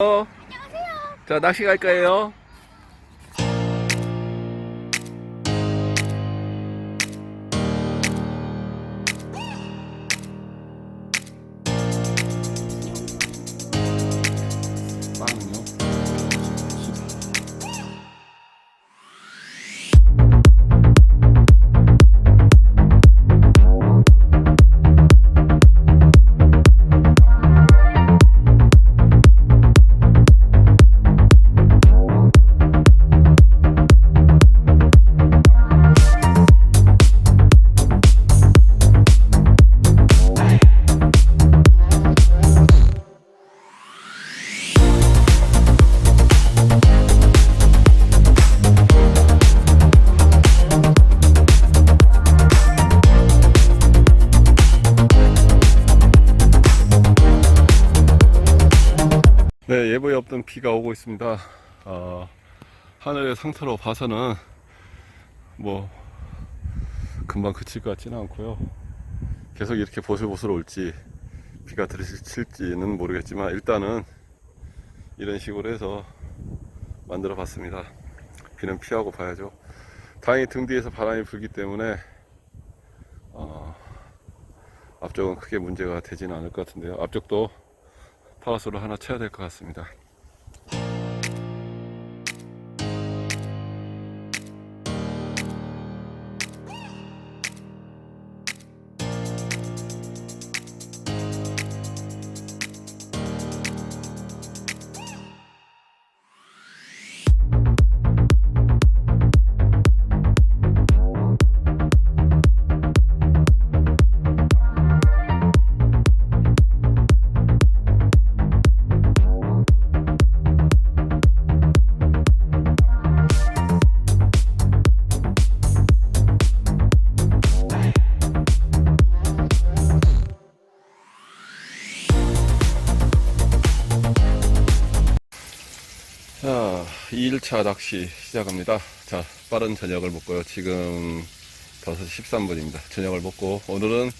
안녕하세요. 자, 낚시 갈 거예요. 예보에 없던 비가 오고 있습니다. 어, 하늘의 상태로 봐서는 뭐 금방 그칠 것 같지는 않고요. 계속 이렇게 보슬보슬 올지 비가 들이칠지는 모르겠지만 일단은 이런 식으로 해서 만들어 봤습니다. 비는 피하고 봐야죠. 다행히 등 뒤에서 바람이 불기 때문에 어, 앞쪽은 크게 문제가 되지는 않을 것 같은데요. 앞쪽도 파라솔을 하나 쳐야 될 것 같습니다. 2일차 낚시 시작합니다. 자, 빠른 저녁을 먹고요. 지금 5시 13분입니다. 저녁을 먹고 오늘은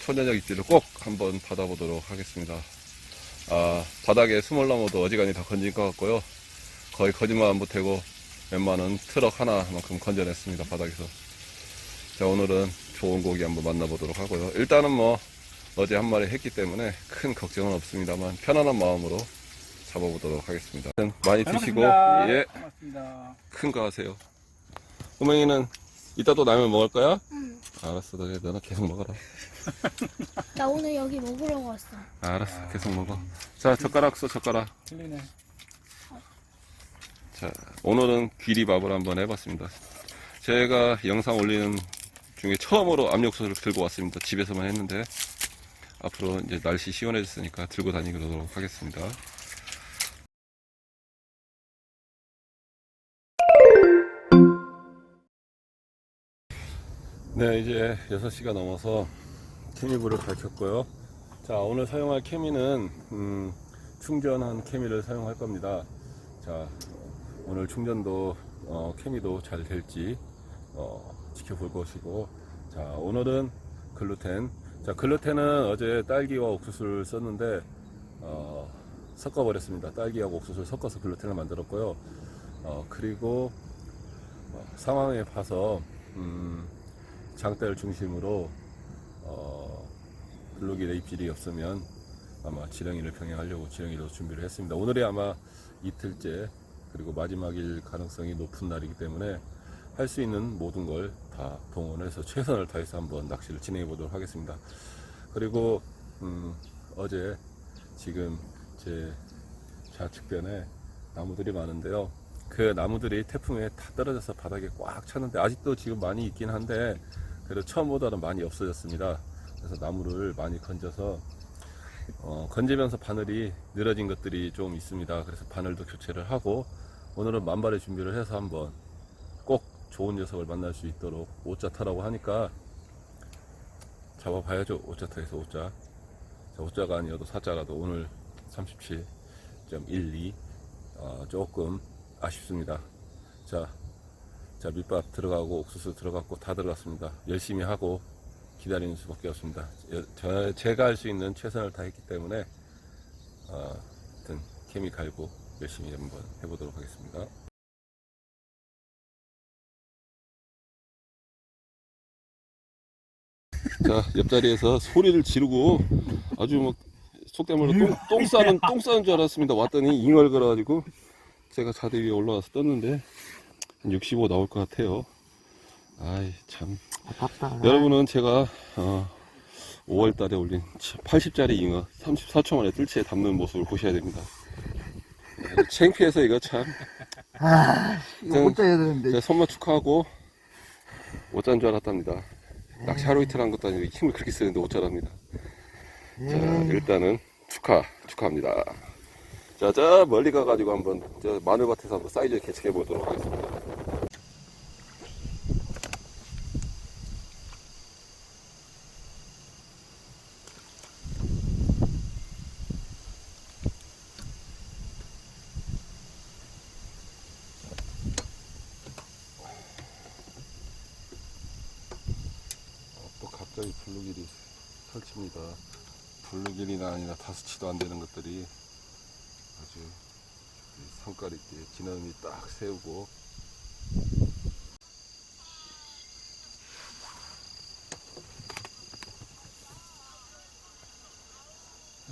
초저녁 입질을 꼭 한번 받아보도록 하겠습니다. 아, 바닥에 넘어도 어지간히 다 건진 것 같고요. 거의 거짓말 못하고 웬만한 트럭 하나만큼 건져냈습니다. 바닥에서. 자, 오늘은 좋은 고기 한번 만나보도록 하고요. 일단은 뭐 어제 한 마리 했기 때문에 큰 걱정은 없습니다만 편안한 마음으로 잡아보도록 하겠습니다. 많이 드시고. 예. 큰 거 하세요. 꼬맹이는 이따 또 라면 먹을 거야? 응. 알았어, 너네 너는 계속 먹어라. 나 오늘 여기 먹으려고 왔어. 알았어, 계속 먹어. 자, 젓가락 써, 젓가락. 틀리네. 자, 오늘은 귀리밥을 한번 해봤습니다. 제가 영상 올리는 중에 처음으로 압력솥을 들고 왔습니다. 집에서만 했는데 앞으로 이제 날씨 시원해졌으니까 들고 다니도록 하겠습니다. 네, 이제 6시가 넘어서 케미불을 밝혔고요. 자, 오늘 사용할 케미는 음, 충전한 케미를 사용할 겁니다. 자, 오늘 충전도 어, 케미도 잘 될지 어, 지켜볼 것이고 자 오늘은 글루텐 자 글루텐은 어제 딸기와 옥수수를 썼는데 어, 섞어버렸습니다 딸기하고 옥수수를 섞어서 글루텐을 만들었고요 어, 그리고 어, 상황에 봐서 음, 장대를 중심으로 어, 블루기 레이필이 없으면 아마 지렁이를 병행하려고 지렁이로 준비를 했습니다 오늘이 아마 이틀째 그리고 마지막일 가능성이 높은 날이기 때문에 할 수 있는 모든 걸 다 동원해서 최선을 다해서 한번 낚시를 진행해 보도록 하겠습니다. 그리고 음, 어제 지금 제 좌측변에 나무들이 많은데요. 그 나무들이 태풍에 다 떨어져서 바닥에 꽉 찼는데 아직도 지금 많이 있긴 한데 그래도 처음보다는 많이 없어졌습니다. 그래서 나무를 많이 건져서 어, 건지면서 바늘이 늘어진 것들이 좀 있습니다. 그래서 바늘도 교체를 하고 오늘은 만발의 준비를 해서 한번 꼭 좋은 녀석을 만날 수 있도록 오자 타라고 하니까 잡아봐야죠. 오자 타에서 오자. 자, 오자가 아니어도 사자라도 오늘 37.12 어, 조금 아쉽습니다. 자, 자 밑밥 들어가고 옥수수 들어갔고 다 들어갔습니다. 열심히 하고 기다리는 수밖에 없습니다. 여- 저, 제가 할 수 있는 최선을 다했기 때문에 어, 케미 갈고 열심히 한번 해보도록 하겠습니다. 자, 옆자리에서 소리를 지르고 아주 뭐 속된 말로 똥, 똥 싸는 똥 싸는 줄 알았습니다. 왔더니 잉얼거려가지고 제가 자대 위에 올라와서 떴는데 한 65 나올 것 같아요. 아이 참. 여러분은 제가 어, 5월 달에 올린 80짜리 잉어 34초 만에 뜰채에 담는 모습을 보셔야 됩니다. 네, 창피해서 이거 참. 아, 이거 전- 못 짜야 되는데. 제가 선마 축하하고 못잔줄 알았답니다. 낚시 하루 이틀 한 것도 아니고 힘을 그렇게 쓰는데 못 자랍니다. 자, 일단은 축하, 축하합니다. 자, 저 멀리 가가지고 한번 저 마늘밭에서 한번 사이즈 개척해 보도록 하겠습니다. 어, 또 갑자기 블루길이 설칩니다. 블루길이나 아니라 다스치도 안 되는 것들이 이 성깔 있게 지나음이 딱 세우고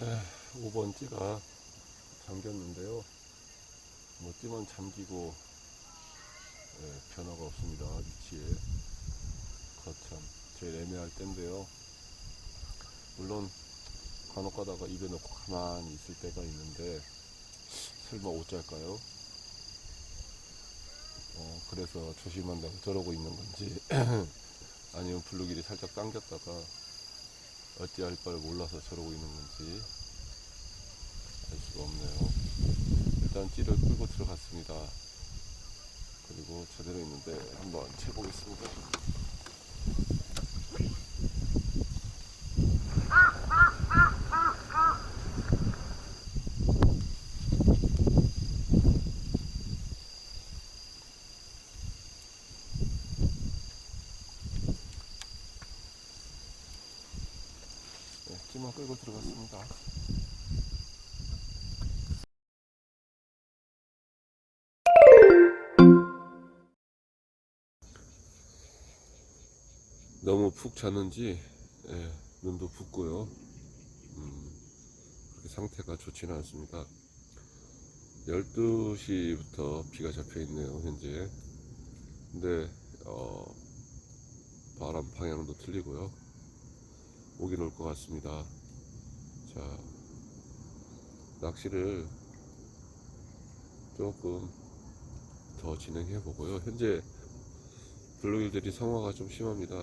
에, 5번 찌가 잠겼는데요. 뭐 찌만 잠기고 예, 변화가 없습니다. 위치에. 거참 제일 애매할 때인데요. 물론 간혹 가다가 입에 넣고 가만히 있을 때가 있는데 설마 옷잘까요? 어, 그래서 조심한다고 저러고 있는 건지 아니면 블루길이 살짝 당겼다가 어찌할 바를 몰라서 저러고 있는 건지 알 수가 없네요. 일단 찌를 끌고 들어갔습니다. 그리고 제대로 있는데 한번 채보겠습니다. 네, 찌만 끌고 들어갔습니다. 너무 푹 잤는지 예, 눈도 붓고요. 음, 상태가 좋지는 않습니다. 12시부터 비가 잡혀 있네요, 현재. 근데 어, 바람 방향도 틀리고요. 오긴 올 것 같습니다. 자, 낚시를 조금 더 진행해 보고요. 현재 블루길들이 성화가 좀 심합니다.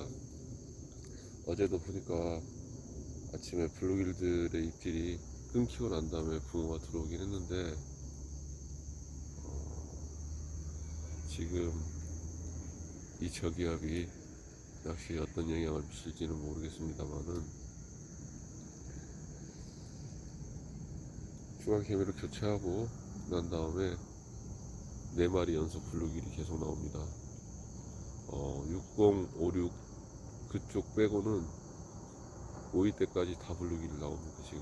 어제도 보니까 아침에 블루길들의 입질이 끊기고 난 다음에 붕어가 들어오긴 했는데 어, 지금 이 저기압이 낚시에 어떤 영향을 미칠지는 모르겠습니다만은 중앙 캐미를 교체하고 난 다음에 네 마리 연속 블루길이 계속 나옵니다. 어, 6056 그쪽 빼고는 5위 때까지 다 블루길이 나옵니다 지금.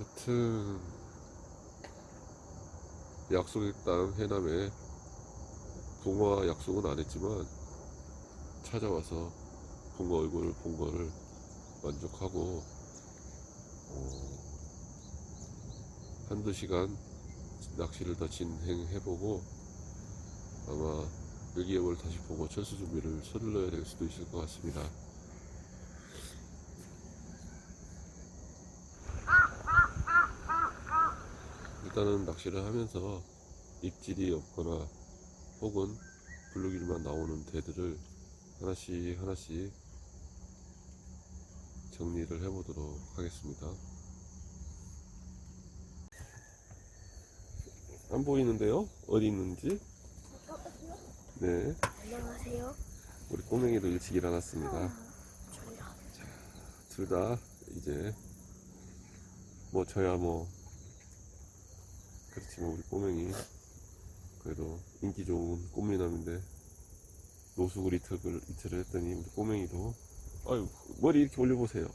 여튼 약속했던 해남에 붕어 약속은 안 했지만 찾아와서 붕어 얼굴을 본 거를 만족하고 어, 한두 시간 낚시를 더 진행해보고 아마 일기예보를 다시 보고 철수 준비를 서둘러야 될 수도 있을 것 같습니다. 일단은 낚시를 하면서 입질이 없거나 혹은 블루길만 나오는 대들을 하나씩 하나씩 정리를 해보도록 하겠습니다. 안 보이는데요? 어디 있는지? 네, 안녕하세요. 우리 꼬맹이도 일찍 일어났습니다. 저요. 둘다 이제 뭐 저야 뭐 그렇지만 우리 꼬맹이 그래도 인기 좋은 꽃미남인데 노숙을 이틀을 이틀을 했더니 우리 꼬맹이도 아유 머리 이렇게 올려보세요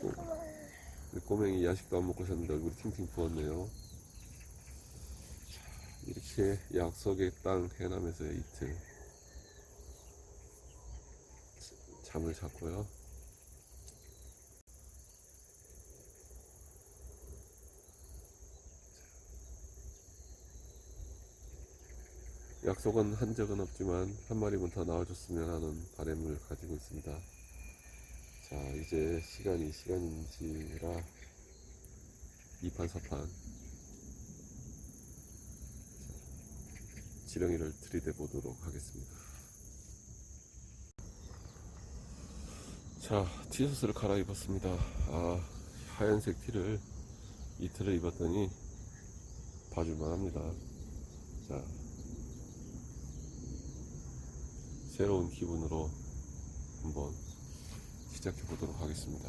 꼬, 우리 꼬맹이 야식도 안 먹고 잤는데 얼굴이 팅팅 부었네요. 자, 이렇게 약속의 땅 해남에서의 이틀 잠을 잤고요. 약속은 한 적은 없지만 한 마리만 더 나와줬으면 하는 바람을 가지고 있습니다. 자, 이제 시간이 시간인지라 2판 4판 지렁이를 들이대 보도록 하겠습니다. 자, 티셔츠를 갈아입었습니다. 아, 하얀색 티를 이틀을 입었더니 봐줄만 합니다. 자, 새로운 기분으로 한번 시작해 보도록 하겠습니다.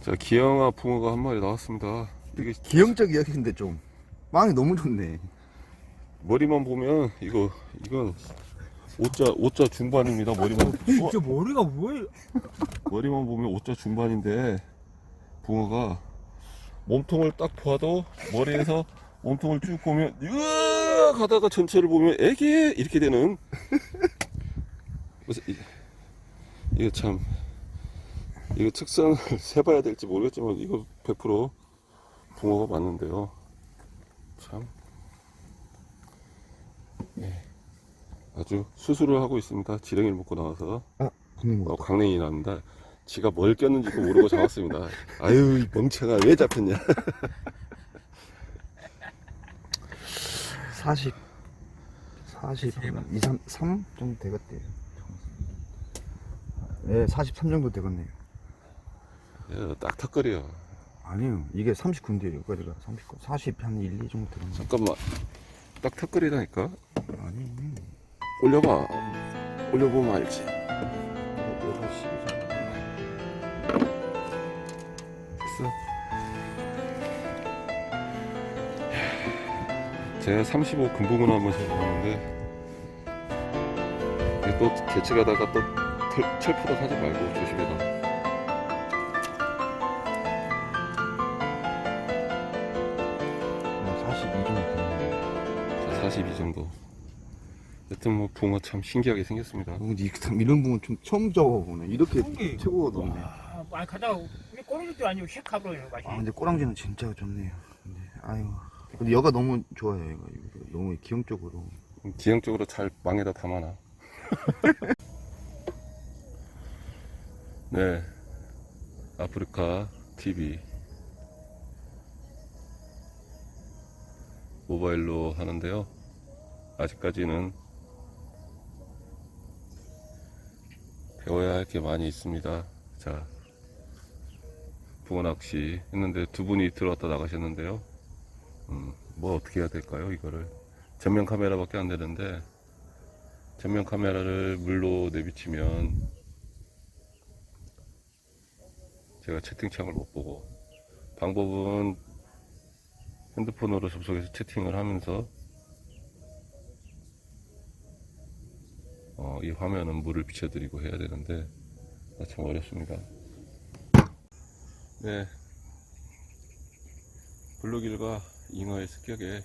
자, 기영아 붕어가 한 마리 나왔습니다. 이게 기형적 이야기인데 좀 빵이 너무 좋네. 머리만 보면 이거 이건 오자 오자 중반입니다. 머리만 어, 진짜 머리가 왜 머리만 보면 오자 중반인데 붕어가 몸통을 딱 봐도 머리에서 몸통을 쭉 보면 으아 가다가 전체를 보면 애기 이렇게 되는 이- 이거 참 이거 특성을 세봐야 될지 모르겠지만 이거 100% 붕어가 맞는데요 참 예, 아주 수술을 하고 있습니다 지렁이를 먹고 나와서 붙는 어, 강냉이 납니다. 지가 뭘 꼈는지도 모르고 잡았습니다. 아유, 이 멍청아, 왜 잡혔냐. 40, 40, 2, 3, 3 정도 되겠대요. 네, 43 정도 되겠네요. 야, 딱 턱걸이야. 아니요, 이게 39인데요. 여기까지가 39, 40, 한 1, 2 정도 되겠네요. 잠깐만. 딱 턱걸이라니까. 아니, 올려봐. 올려보면 알지. 6시 정도. 됐어. 제가 35 금붕어나 한번 잡아봤는데, 이게 또 개치가다가 또 털, 철푸덕 하지 말고 조심해라. 네, 42 정도 되겠네요. 자, 42 정도. 여튼 뭐 붕어 참 신기하게 생겼습니다. 어, 이- 이런 부분 좀 처음 잡아보네. 이렇게. 최고가 높네. 아, 많이 가다가 이게 꼬리도 아니고 휙 가버리는 거지. 아, 근데 꼬랑지는 진짜 좋네요. 근데, 아유. 근데 여가 너무 좋아요, 얘가. 이거 너무 기형적으로. 기형적으로 잘 망에다 담아놔. 네. 아프리카 TV. 모바일로 하는데요. 아직까지는 배워야 할 게 많이 있습니다. 자, 붕어 낚시 했는데 두 분이 들어왔다 나가셨는데요. 음, 뭐 어떻게 해야 될까요, 이거를? 전면 카메라밖에 안 되는데 전면 카메라를 물로 내비치면 제가 채팅창을 못 보고 방법은 핸드폰으로 접속해서 채팅을 하면서 어, 이 화면은 물을 비춰드리고 해야 되는데 아, 참 어렵습니다. 네, 블루길과 잉어의 습격에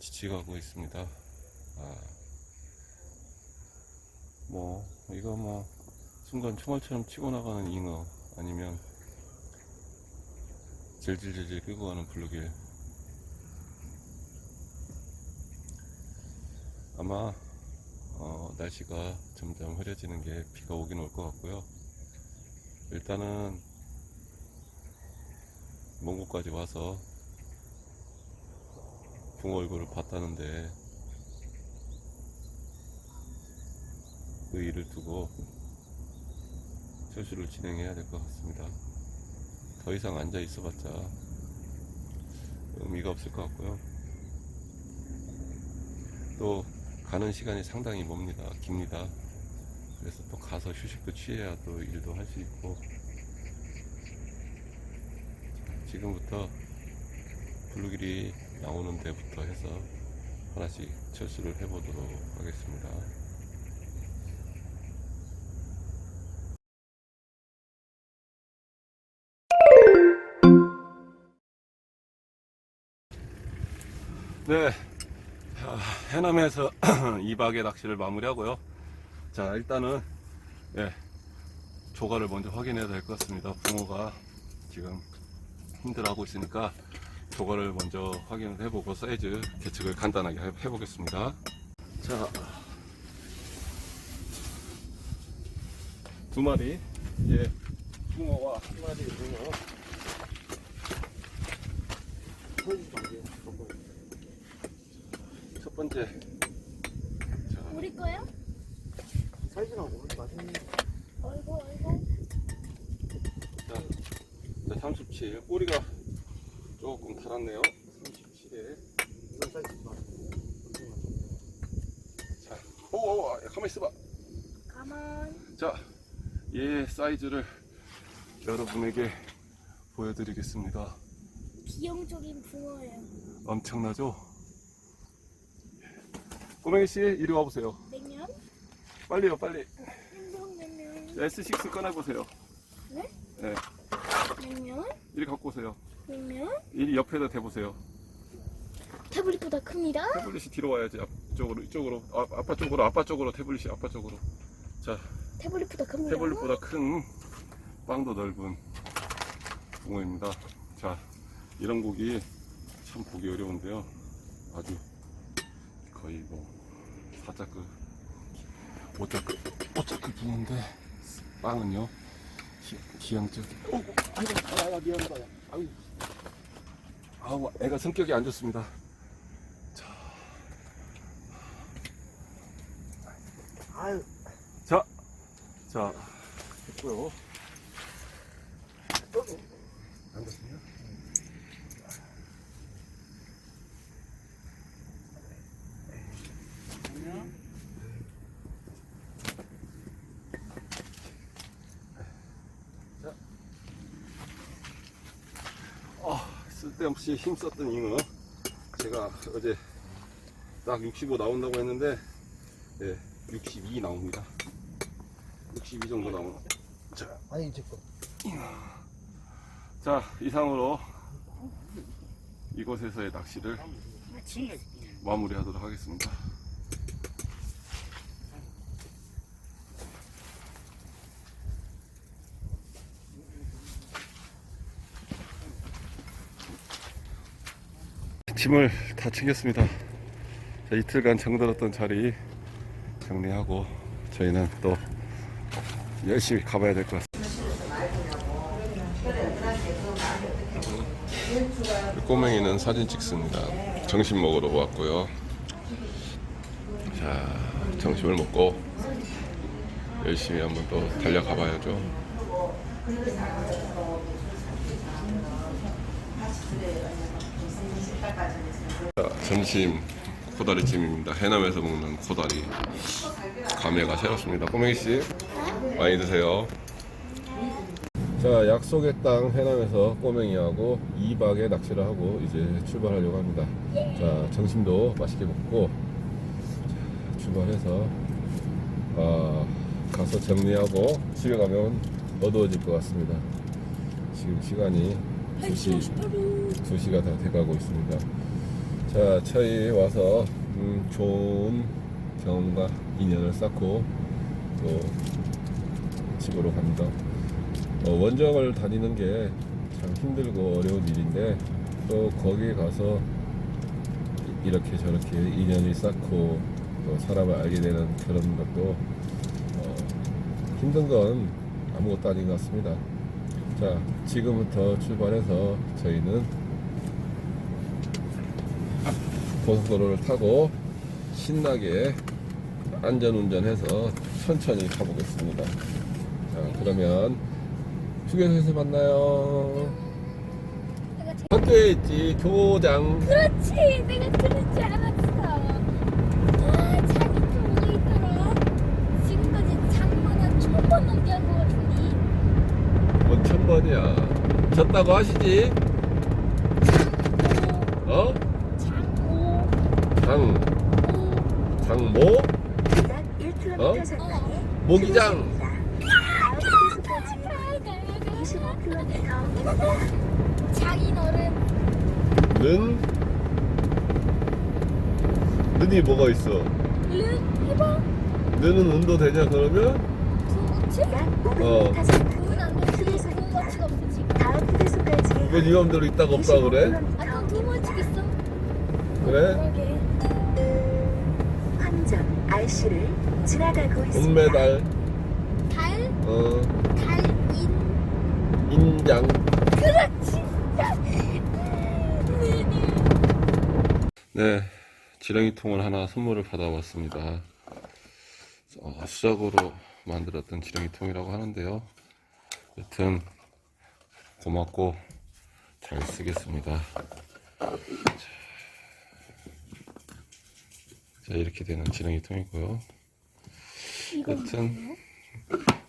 지치가고 있습니다. 아, 뭐 이거 뭐 순간 총알처럼 치고 나가는 잉어 아니면 질질질질 끌고 가는 블루길 아마 어, 날씨가 점점 흐려지는 게 비가 오긴 올 것 같고요. 일단은 먼 곳까지 와서 붕어 얼굴을 봤다는데 그 일을 두고 철수를 진행해야 될 것 같습니다. 더 이상 앉아 있어봤자 의미가 없을 것 같고요. 또 가는 시간이 상당히 멉니다. 깁니다. 그래서 또 가서 휴식도 취해야 또 일도 할 수 있고 지금부터 블루길이 나오는 데부터 해서 하나씩 철수를 해보도록 하겠습니다. 네, 아, 해남에서 2박의 낚시를 마무리하고요. 자, 일단은 예, 조가를 먼저 확인해야 될 것 같습니다. 붕어가 지금 힘들어하고 있으니까 조과를 먼저 확인을 해보고 사이즈 계측을 간단하게 해- 해보겠습니다. 자, 두 마리, 예, 붕어와 한 마리 붕어. 첫 번째. 자, 우리 거요? 사이즈가 오늘 맛있는 어이구 어이구. 자, 자, 37. 꼬리가 조금 달았네요. 37에. 이런 사이즈 좋아. 자, 오, 오, 아, 가만히 있어봐. 가만. 자, 얘 사이즈를 여러분에게 보여드리겠습니다. 기형적인 붕어예요. 엄청나죠? 꼬맹이 씨, 이리 와보세요. 냉면? 빨리요, 빨리. 냉면 냉면. S6 꺼내보세요. 네? 네, 냉면? 이리 갖고 오세요. 냉면? 이리 옆에다 대보세요. 태블릿보다 큽니다. 태블릿이 뒤로 와야지. 앞쪽으로, 이쪽으로. 아, 아빠 쪽으로, 아빠 쪽으로, 태블릿이 아빠 쪽으로. 자, 태블릿보다 큽니다. 태블릿보다 큰 빵도 넓은 붕어입니다. 자, 이런 고기 참 보기 어려운데요. 아주 거의 뭐그 오짜크 오짜크 붕어인데 빵은요 기, 기형적. 어, 아이고, 아, 아, 미안하다. 야. 아유, 아우, 애가 성격이 안 좋습니다. 아유, 자, 자, 됐고요. 안 됐습니다. 자. 아, 쓸데없이 힘썼던 잉어. 제가 어제 딱 65 나온다고 했는데, 예, 62 나옵니다. 62 정도 나오는. 자, 아니 제 거. 자 이상으로 이곳에서의 낚시를 마무리하도록 하겠습니다. 짐을 다 챙겼습니다. 자, 이틀간 정들었던 자리 정리하고 저희는 또 열심히 가봐야 될 것 같습니다. 꼬맹이는 사진 찍습니다. 점심 먹으러 왔고요. 자, 점심을 먹고 열심히 한번 또 달려가 봐야죠. 자, 점심 코다리찜입니다. 해남에서 먹는 코다리. 감회가 새롭습니다. 꼬맹이 씨, 많이 드세요. 자, 약속의 땅 해남에서 꼬맹이하고 2박의 낚시를 하고 이제 출발하려고 합니다. 자, 점심도 맛있게 먹고 자, 출발해서 아, 가서 정리하고 집에 가면 어두워질 것 같습니다. 지금 시간이 2시, 2시가 다 돼가고 있습니다. 자, 저희 와서 음, 좋은 경험과 인연을 쌓고 또 집으로 갑니다. 어, 원정을 다니는 게 참 힘들고 어려운 일인데 또 거기에 가서 이- 이렇게 저렇게 인연을 쌓고 또 사람을 알게 되는 그런 것도 어, 힘든 건 아무것도 아닌 것 같습니다. 자, 지금부터 출발해서 저희는 고속도로를 타고 신나게 안전운전해서 천천히 가보겠습니다. 자, 그러면 휴게소에서 만나요. 학교에 있지, 교장. 그렇지. 내가 들은 줄 알았어. 아, 자기 또 어디 있더라? 지금까지 장만한 천번 넘게 한 것 같은데. 뭔 천번이야. 졌다고 하시지? 어? 장고. 장, 장모? 어? 모기장. 장인 어른 는, 는이 뭐가 있어? 르 해봐. 는은 운도 되냐 그러면? 어. 이건 네 맘대로 있다가 없다 그래? 아까 두 번치 있어. 그래? 그러게. 환전 RC를 지나가고 있습니다. 은메달 달, 어 달인. 인양 그렇지. 네 지렁이 통을 하나 선물을 받아왔습니다 어, 수작으로 만들었던 지렁이 통이라고 하는데요 여튼 고맙고 잘 쓰겠습니다. 자, 자 이렇게 되는 지렁이통이고요. 여튼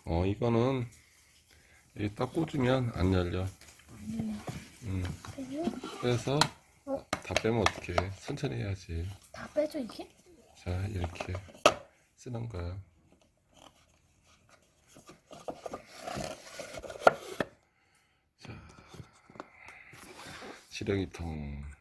어 이거는 여기 딱 꽂으면 안 열려. 음, 그래서 다 빼면 어떡해? 천천히 해야지. 다 빼줘 이게? 자 이렇게 쓰는 거야 자 지렁이통